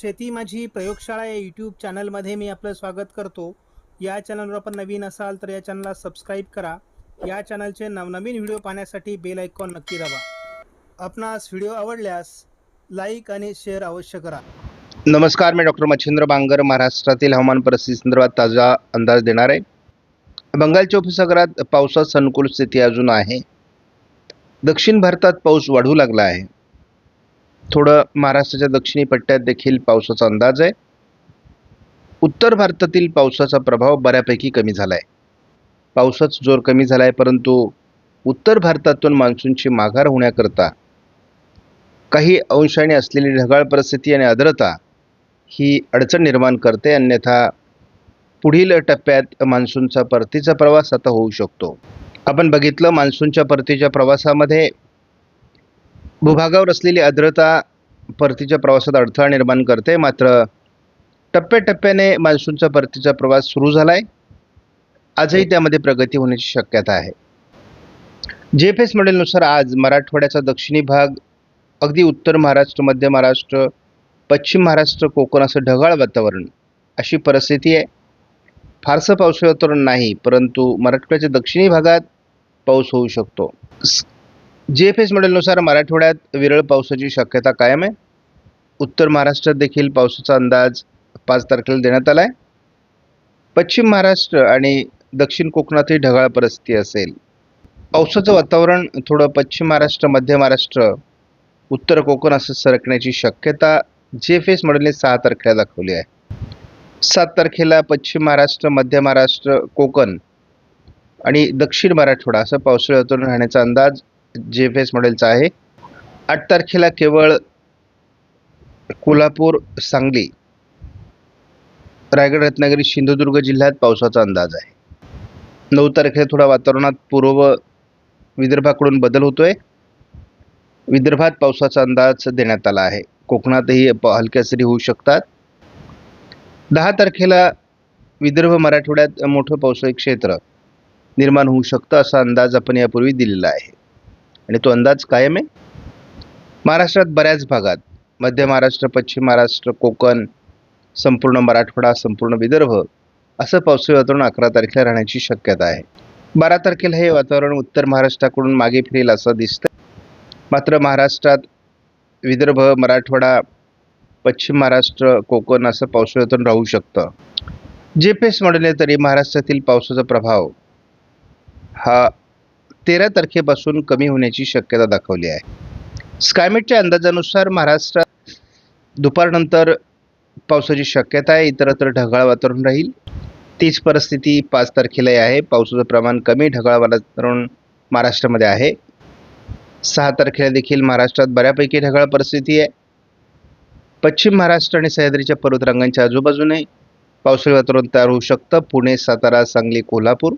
शेती माझी प्रयोगशाळा या यूट्यूब चॅनलमध्ये मी आपलं स्वागत करतो. या चॅनलवर आपण नवीन असाल तर या चॅनलला सबस्क्राईब करा. या चॅनलचे नवनवीन व्हिडिओ पाहण्यासाठी बेल आयकॉन नक्की दाबा. आपणास व्हिडिओ आवडल्यास लाईक आणि शेअर अवश्य करा. नमस्कार मी डॉक्टर मच्छिंद्र बांगर महाराष्ट्रातील हवामान परिस्थिती संदर्भात ताजा अंदाज देणार आहे. बंगालच्या उपसागरात पावसात अनुकूल स्थिती अजून आहे. दक्षिण भारतात पाऊस वाढू लागला आहे. थोडं महाराष्ट्राच्या दक्षिणी पट्ट्यात देखील पावसाचा अंदाज आहे. उत्तर भारतातील पावसाचा प्रभाव बऱ्यापैकी कमी झाला आहे पावसाचा जोर कमी झाला आहे परंतु उत्तर भारतातून मान्सूनची माघार होण्याकरता काही अंशाने असलेली ढगाळ परिस्थिती आणि आर्द्रता ही अडचण निर्माण करते अन्यथा पुढील टप्प्यात मान्सूनचा परतीचा प्रवास आता होऊ शकतो. आपण बघितलं मान्सूनच्या परतीच्या प्रवासामध्ये भूभागावर असलेली आर्द्रता परतीच्या प्रवासात अडथळा निर्माण करते. मात्र टप्प्याटप्प्याने मान्सूनचा परतीचा प्रवास सुरू झाला आहे आजही त्यामध्ये प्रगती होण्याची शक्यता आहे. जे एफ एस मॉडेलनुसार आज मराठवाड्याचा दक्षिणी भाग अगदी उत्तर महाराष्ट्र मध्य महाराष्ट्र पश्चिम महाराष्ट्र कोकण असं ढगाळ वातावरण अशी परिस्थिती आहे. फारसं पावसाळी वातावरण नाही परंतु मराठवाड्याच्या दक्षिणी भागात पाऊस होऊ शकतो. जी एफ एस मॉडेलनुसार मराठवाड्यात विरळ पावसाची शक्यता कायम आहे. उत्तर महाराष्ट्रात देखील पावसाचा अंदाज पाच तारखेला देण्यात आला आहे पश्चिम महाराष्ट्र आणि दक्षिण कोकणातही ढगाळ परिस्थिती असेल. पावसाचं वातावरण थोडं पश्चिम महाराष्ट्र मध्य महाराष्ट्र उत्तर कोकण असं सरकण्याची शक्यता जे एफ एस मॉडेलने सहा तारखेला दाखवली आहे. सात तारखेला पश्चिम महाराष्ट्र मध्य महाराष्ट्र कोकण आणि दक्षिण मराठवाडा असं पावसाळ्यातून राहण्याचा अंदाज जे एफ एस मॉडेलचा आहे. आठ तारखेला केवळ कोल्हापूर सांगली रायगड रत्नागिरी सिंधुदुर्ग जिल्ह्यात पावसाचा अंदाज आहे. नऊ तारखेला थोडा वातावरणात पूर्व विदर्भाकडून बदल होतोय. विदर्भात पावसाचा अंदाज देण्यात आला आहे. कोकणातही हलक्या सरी होऊ शकतात. दहा तारखेला विदर्भ मराठवाड्यात मोठं पावसाळी क्षेत्र निर्माण होऊ शकतं असा अंदाज आपण यापूर्वी दिलेला आहे. आणि तो अंदाज कायम आहे? महाराष्ट्रात बऱ्याच भागात मध्य महाराष्ट्र पश्चिम महाराष्ट्र कोकण संपूर्ण मराठवाडा संपूर्ण विदर्भ असं पावसाळी वातावरण अकरा तारखेला राहण्याची शक्यता आहे. बारा तारखेला हे वातावरण उत्तर महाराष्ट्राकडून मागे फिरेल असं दिसतं मात्र महाराष्ट्रात विदर्भ मराठवाडा पश्चिम महाराष्ट्र कोकण असं पावसाळी वातावरण राहू शकतं. जे पी एस मॉडेलने तरी महाराष्ट्रातील पावसाचा प्रभाव हा तेरा तारखेपासून कमी होण्याची शक्यता दाखवली आहे. स्कायमेटच्या अंदाजानुसार महाराष्ट्रात दुपारनंतर पावसाची शक्यता आहे इतरत्र ढगाळ वातावरण राहील. तीच परिस्थिती पाच तारखेलाही आहे. पावसाचं प्रमाण कमी ढगाळ वातावरण महाराष्ट्रामध्ये आहे. सहा तारखेला देखील महाराष्ट्रात बऱ्यापैकी ढगाळ परिस्थिती आहे. पश्चिम महाराष्ट्र आणि सह्याद्रीच्या पर्वतरांगांच्या आजूबाजूने पावसाळी वातावरण तयार होऊ शकतं. पुणे सातारा सांगली कोल्हापूर.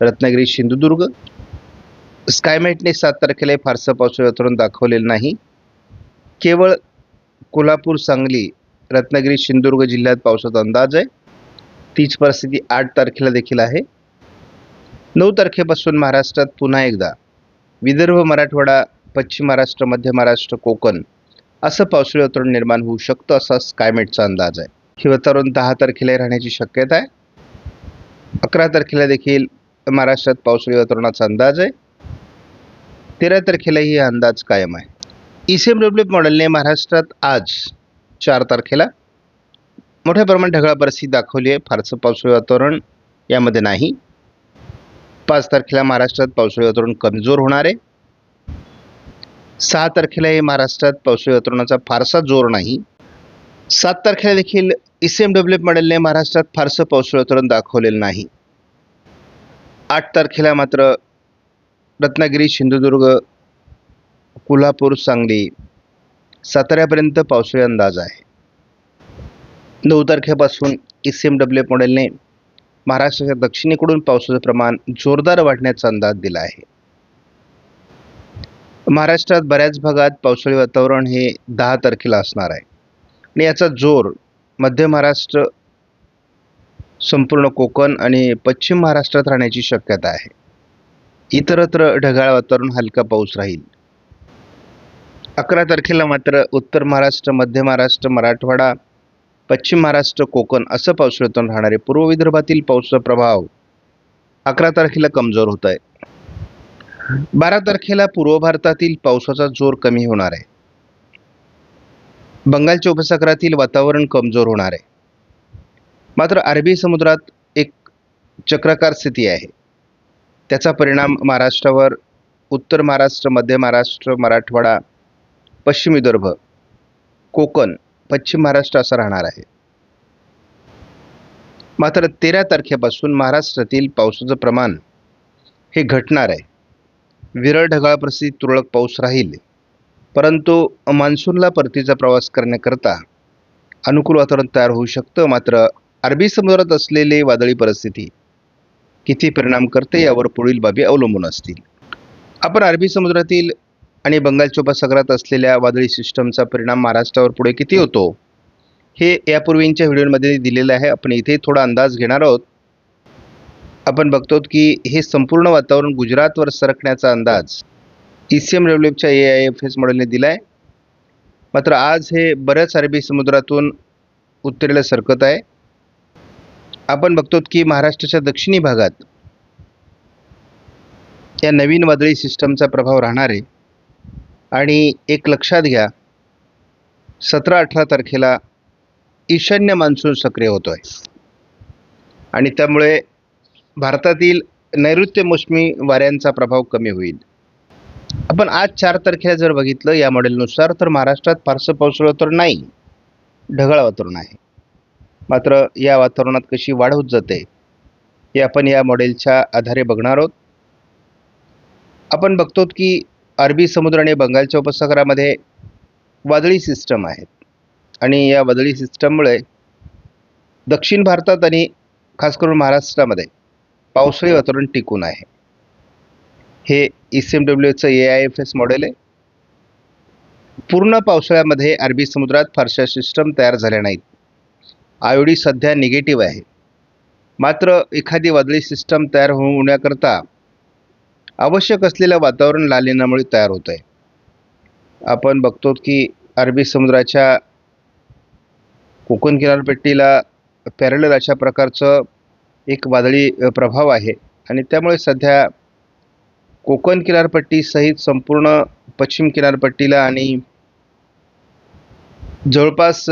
रत्नागिरी सिंधुदुर्ग. स्कायमेटने सात तारखेला फारसं पावसाळी वातावरण दाखवलेलं नाही. केवळ कोल्हापूर सांगली रत्नागिरी सिंधुदुर्ग जिल्ह्यात पावसाचा अंदाज आहे. तीच परिस्थिती आठ तारखेला देखील आहे. नऊ तारखेपासून महाराष्ट्रात पुन्हा एकदा विदर्भ मराठवाडा पश्चिम महाराष्ट्र मध्य महाराष्ट्र कोकण असं पावसाळी वातावरण निर्माण होऊ शकतं असा स्कायमेटचा अंदाज आहे. हे वातावरण दहा तारखेला राहण्याची शक्यता आहे. अकरा तारखेला देखील महाराष्ट्रात पावसाळी वातावरणाचा अंदाज आहे. तेरा तारखेलाही हा अंदाज कायम आहे. ई सी एम डब्ल्यू मॉडेलने महाराष्ट्रात आज चार तारखेला मोठ्या प्रमाणात ढगाळ परिस्थिती दाखवली आहे. फारसं पावसाळी वातावरण यामध्ये नाही. पाच तारखेला महाराष्ट्रात पावसाळी वातावरण कमजोर होणार आहे. सहा तारखेलाही महाराष्ट्रात पावसाळी वातावरणाचा फारसा जोर नाही. सात तारखेला देखील ई सी एम डब्ल्यू मॉडेलने महाराष्ट्रात फारसं पावसाळी वातावरण दाखवलेलं नाही. आठ तारखेला मात्र रत्नागिरी सिंधुदुर्ग कोल्हापूर सांगली साताऱ्यापर्यंत पावसाळी अंदाज आहे. नऊ तारखेपासून ई सी एम डब्ल्यू मॉडेलने महाराष्ट्राच्या दक्षिणेकडून पावसाचं प्रमाण जोरदार वाढण्याचा अंदाज दिला आहे. महाराष्ट्रात बऱ्याच भागात पावसाळी वातावरण हे दहा तारखेला असणार आहे. आणि याचा जोर मध्य महाराष्ट्र संपूर्ण कोकण आणि पश्चिम महाराष्ट्रात राहण्याची शक्यता आहे. इतरत्र ढगाळ वातावरण हलका पाऊस राहील. अकरा तारखेला मात्र उत्तर महाराष्ट्र मध्य महाराष्ट्र मराठवाडा पश्चिम महाराष्ट्र कोकण असं पावसाळ्यातून राहणारे पूर्व विदर्भातील पावसाचा प्रभाव अकरा तारखेला कमजोर होत आहे बारा तारखेला पूर्व भारतातील पावसाचा जोर कमी होणार आहे. बंगालच्या उपसागरातील वातावरण कमजोर होणार आहे. मात्र अरबी समुद्रात एक चक्राकार स्थिती आहे. त्याचा परिणाम महाराष्ट्रावर उत्तर महाराष्ट्र मध्य महाराष्ट्र मराठवाडा पश्चिम विदर्भ कोकण पश्चिम महाराष्ट्र असा राहणार आहे. मात्र तेरा तारखेपासून महाराष्ट्रातील पावसाचं प्रमाण हे घटणार आहे. विरळ ढगाळ परिस्थितीत तुरळक पाऊस राहील. परंतु मान्सूनला परतीचा प्रवास करण्याकरता अनुकूल वातावरण तयार होऊ शकतं. मात्र अरबी समुद्रात असलेली वादळी परिस्थिती किती परिणाम करते यावर पुढील बाबी अवलंबून असतील. आपण अरबी समुद्रातील आणि बंगालच्या उपसागरात असलेल्या वादळी सिस्टमचा परिणाम महाराष्ट्रावर पुढे किती होतो हे यापूर्वींच्या व्हिडिओमध्ये दिलेलं आहे. आपण इथे थोडा अंदाज घेणार आहोत. आपण बघतो की हे संपूर्ण वातावरण गुजरातवर सरकण्याचा अंदाज ई सी एम डेव्हलपच्या ए आय एफ एस मॉडेलने दिला आहे मात्र आज हे बऱ्याच अरबी समुद्रातून उत्तरेला सरकत आहे. आपण बघतो की महाराष्ट्राच्या दक्षिणी भागात या नवीन वादळी सिस्टमचा प्रभाव राहणार आहे. आणि एक लक्षात घ्या सतरा अठरा तारखेला ईशान्य मान्सून सक्रिय होतो आहे आणि त्यामुळे भारतातील नैऋत्य मोसमी वाऱ्यांचा प्रभाव कमी होईल. आपण आज चार तारखेला जर बघितलं या मॉडेलनुसार तर महाराष्ट्रात फारसं पावसाळं तर नाही ढगाळ वातावरण आहे. मात्र या वातावरणात कशी वाढ होत जाते हे आपण या मॉडेलच्या आधारे बघणार आहोत. आपण बघतो की अरबी समुद्र आणि बंगालच्या उपसागरामध्ये वादळी सिस्टम आहेत. आणि या वादळी सिस्टममुळे दक्षिण भारतात आणि खास करून महाराष्ट्रामध्ये पावसाळी वातावरण टिकून आहे. हे E C M डब्ल्यूचं A I F S model आहे. पूर्ण पावसाळ्यामध्ये अरबी समुद्रात फारशा सिस्टम तयार झाल्या नाहीत. आयोडी सध्या निगेटिव्ह आहे. मात्र एखादी वादळी सिस्टम तयार होण्याकरता आवश्यक असलेलं वातावरण लालिनामुळे तयार होतं आहे आपण बघतो की अरबी समुद्राच्या कोकण किनारपट्टीला पॅरलल अशा प्रकारचं एक वादळी प्रभाव आहे. आणि त्यामुळे सध्या कोकण किनारपट्टीसहित संपूर्ण पश्चिम किनारपट्टीला आणि जवळपास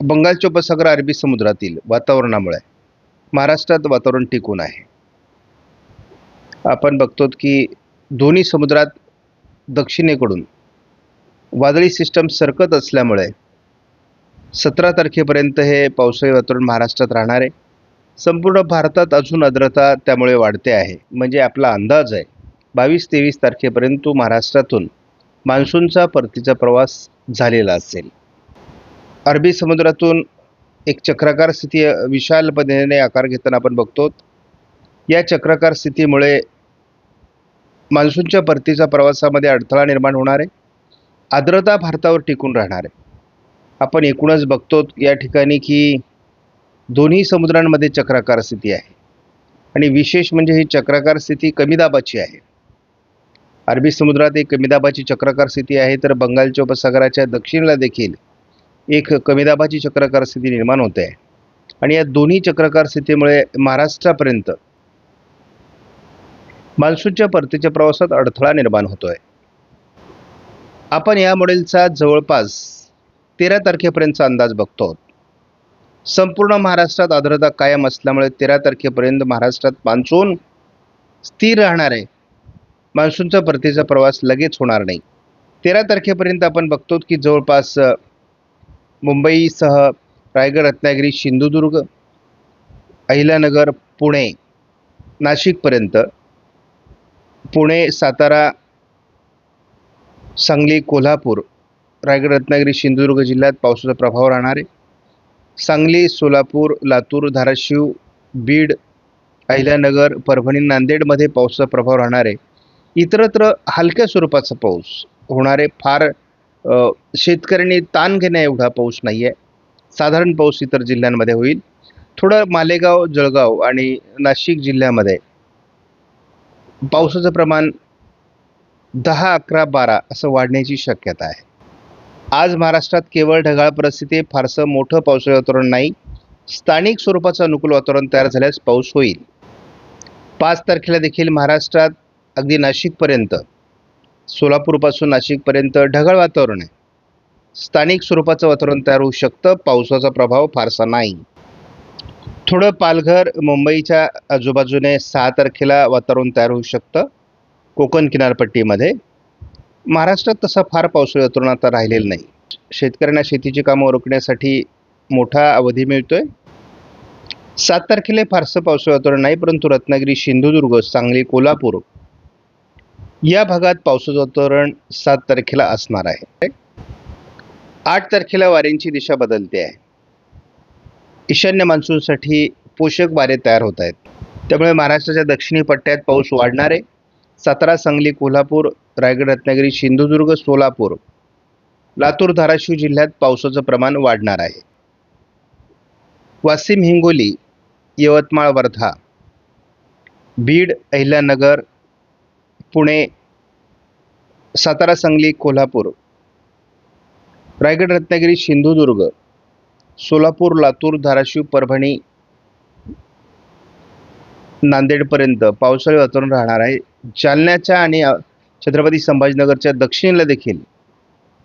बंगालच्या उपसागर अरबी समुद्रातील वातावरणामुळे महाराष्ट्रात वातावरण टिकून आहे. आपण बघतो की दोन्ही समुद्रात दक्षिणेकडून वादळी सिस्टम सरकत असल्यामुळे सतरा तारखेपर्यंत हे पावसाळी वातावरण महाराष्ट्रात राहणार आहे. संपूर्ण भारतात अजून आर्द्रता त्यामुळे वाढते आहे. म्हणजे आपला अंदाज आहे बावीस तेवीस तारखेपर्यंत महाराष्ट्रातून मान्सूनचा परतीचा प्रवास झालेला असेल. अरबी समुद्रातून एक चक्राकार स्थिती विशाल पद्धतीने आकार घेताना आपण बघतो. या चक्राकार स्थितीमुळे मान्सूनच्या परतीचा प्रवासामध्ये अडथळा निर्माण होणार आहे. आर्द्रता भारतावर टिकून राहणार आहे. आपण एकूणच बघतो या ठिकाणी की दोन्ही समुद्रांमध्ये चक्राकार स्थिती आहे. आणि विशेष म्हणजे ही चक्राकार स्थिती कमी दाबाची आहे. अरबी समुद्रात एक कमी दाबाची चक्राकार स्थिती आहे तर बंगालच्या उपसागराच्या दक्षिणेला देखील एक कमी दाबाची चक्राकार स्थिती निर्माण होते. आहे आणि या दोन्ही चक्राकार स्थितीमुळे महाराष्ट्रापर्यंत मान्सूनच्या परतीच्या प्रवासात अडथळा निर्माण होतोय. आपण या मॉडेलचा जवळपास तेरा तारखेपर्यंतचा अंदाज बघतो. संपूर्ण महाराष्ट्रात आर्द्रता कायम असल्यामुळे तेरा तारखेपर्यंत महाराष्ट्रात मान्सून स्थिर राहणार आहे. मान्सूनचा परतीचा प्रवास लगेच होणार नाही. तेरा तारखेपर्यंत आपण बघतो की जवळपास मुंबईसह रायगड रत्नागिरी सिंधुदुर्ग अहिल्यानगर पुणे नाशिकपर्यंत पुणे सातारा सांगली कोल्हापूर रायगड रत्नागिरी सिंधुदुर्ग जिल्ह्यात पावसाचा प्रभाव राहणार. आहे सांगली सोलापूर लातूर धाराशिव बीड अहिल्यानगर परभणी नांदेडमध्ये पावसाचा प्रभाव राहणार. आहे इतरत्र हलक्या स्वरूपाचा पाऊस होणारे फार शेतकऱ्यांनी ताण घेण्या एवढा पाऊस नाही आहे साधारण पाऊस इतर जिल्ह्यांमध्ये होईल. थोडं मालेगाव जळगाव आणि नाशिक जिल्ह्यामध्ये पावसाचं प्रमाण दहा अकरा बारा असं वाढण्याची शक्यता आहे. आज महाराष्ट्रात केवळ ढगाळ परिस्थिती फारसं मोठं पावसाळी वातावरण नाही. स्थानिक स्वरूपाचं अनुकूल वातावरण तयार झाल्यास पाऊस होईल. पाच तारखेला देखील महाराष्ट्रात अगदी नाशिकपर्यंत सोलापूरपासून नाशिकपर्यंत ढगाळ वातावरण आहे. स्थानिक स्वरूपाचं वातावरण तयार होऊ शकतं. पावसाचा प्रभाव फारसा नाही. थोडं पालघर मुंबईच्या आजूबाजूने सहा तारखेला वातावरण तयार होऊ शकतं. कोकण किनारपट्टीमध्ये. महाराष्ट्रात तसा फार पावसाळी वातावरण आता राहिलेलं नाही. शेतकऱ्यांना शेतीची कामं रोखण्यासाठी मोठा अवधी मिळतोय. सात तारखेला फारसं पावसाळी वातावरण नाही परंतु रत्नागिरी सिंधुदुर्ग सांगली कोल्हापूर या भागात पावसाचं वातावरण सात तारखेला असणार आहे. आठ तारखेला वाऱ्यांची दिशा बदलते आहे. ईशान्य मान्सूनसाठी पोषक वारे तयार होत आहेत. त्यामुळे महाराष्ट्राच्या दक्षिणी पट्ट्यात पाऊस वाढणार आहे. सातारा सांगली कोल्हापूर रायगड रत्नागिरी सिंधुदुर्ग सोलापूर लातूर धाराशिव जिल्ह्यात पावसाचं प्रमाण वाढणार आहे. वाशिम हिंगोली यवतमाळ वर्धा बीड अहिल्यानगर पुणे सातारा सांगली कोल्हापूर. रायगड रत्नागिरी सिंधुदुर्ग. सोलापूर लातूर धाराशिव परभणी नांदेडपर्यंत पावसाळी वातावरण राहणार आहे. जालन्याच्या आणि छत्रपती संभाजीनगरच्या दक्षिणेला देखील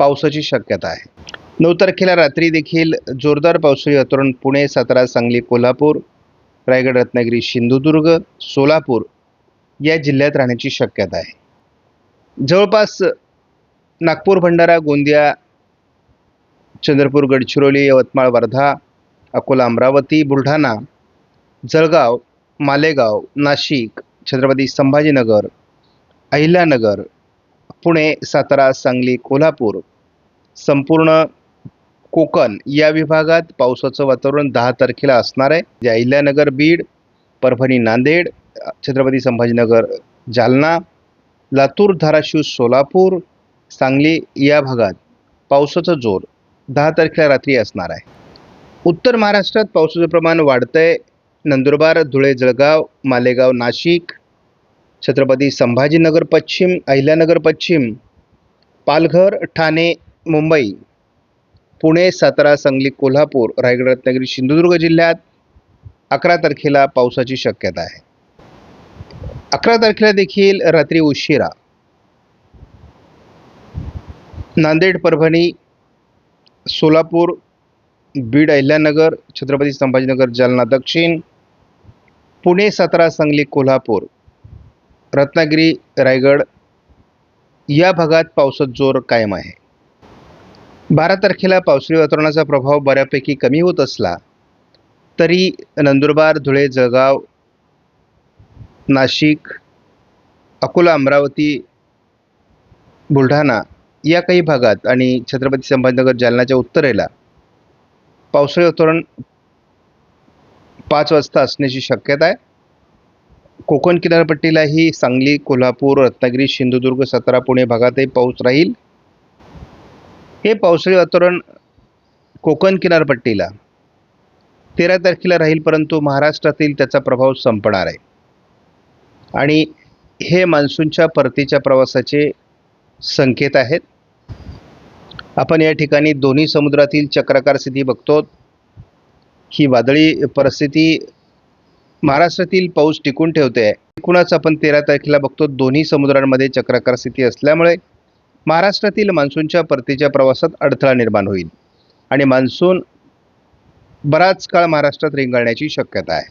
पावसाची शक्यता आहे. नऊ तारखेला रात्री देखील जोरदार पावसाळी वातावरण पुणे सातारा सांगली कोल्हापूर रायगड रत्नागिरी सिंधुदुर्ग सोलापूर या जिल्ह्यात राहण्याची शक्यता आहे. जवळपास नागपूर भंडारा गोंदिया चंद्रपूर गडचिरोली यवतमाळ वर्धा अकोला अमरावती बुलढाणा जळगाव मालेगाव नाशिक छत्रपती संभाजीनगर अहिल्यानगर पुणे सातारा सांगली कोल्हापूर संपूर्ण कोकण या विभागात पावसाचं वातावरण दहा तारखेला असणार आहे. जे अहिल्यानगर बीड परभणी नांदेड छत्रपती संभाजीनगर जालना लातूर धाराशिव सोलापूर सांगली या भागात पावसाचा जोर दहा तारखेला रात्री असणार आहे. उत्तर महाराष्ट्रात पावसाचं प्रमाण वाढतंय. नंदुरबार धुळे जळगाव मालेगाव नाशिक छत्रपती संभाजीनगर पश्चिम अहिल्यानगर पश्चिम पालघर ठाणे मुंबई पुणे सातारा सांगली कोल्हापूर रायगड रत्नागिरी सिंधुदुर्ग जिल्ह्यात अकरा तारखेला पावसाची शक्यता आहे. अकरा तारखेला देखील रात्री उशिरा. नांदेड परभणी सोलापूर बीड अहिल्यानगर छत्रपती संभाजीनगर जालना दक्षिण पुणे सातारा सांगली कोल्हापूर रत्नागिरी रायगड या भागात पावसात जोर कायम आहे. बारा तारखेला पावसाळी वातावरणाचा प्रभाव बऱ्यापैकी कमी होत असला तरी नंदुरबार धुळे जळगाव नाशिक अकोला अमरावती बुलढाणा या काही भागात आणि छत्रपती संभाजीनगर जालनाच्या उत्तरेला पावसाळी वातावरण पाच वाजता असण्याची शक्यता आहे. कोकण किनारपट्टीलाही सांगली कोल्हापूर रत्नागिरी सिंधुदुर्ग सातारा पुणे भागातही पाऊस राहील. हे पावसाळी वातावरण कोकण किनारपट्टीला तेरा तारखेला राहील परंतु महाराष्ट्रातील त्याचा प्रभाव संपणार आहे. आणि हे मान्सूनच्या परतीच्या प्रवासाचे संकेत आहेत. आपण या ठिकाणी दोन्ही समुद्रातील चक्राकार स्थिती बघतो. ही वादळी परिस्थिती महाराष्ट्रातील पाऊस टिकून ठेवते. आहे एकूणच आपण तेरा तारखेला बघतो दोन्ही समुद्रांमध्ये चक्राकार स्थिती असल्यामुळे महाराष्ट्रातील मान्सूनच्या परतीच्या प्रवासात अडथळा निर्माण होईल आणि मान्सून बराच काळ महाराष्ट्रात रेंगाळण्याची शक्यता आहे.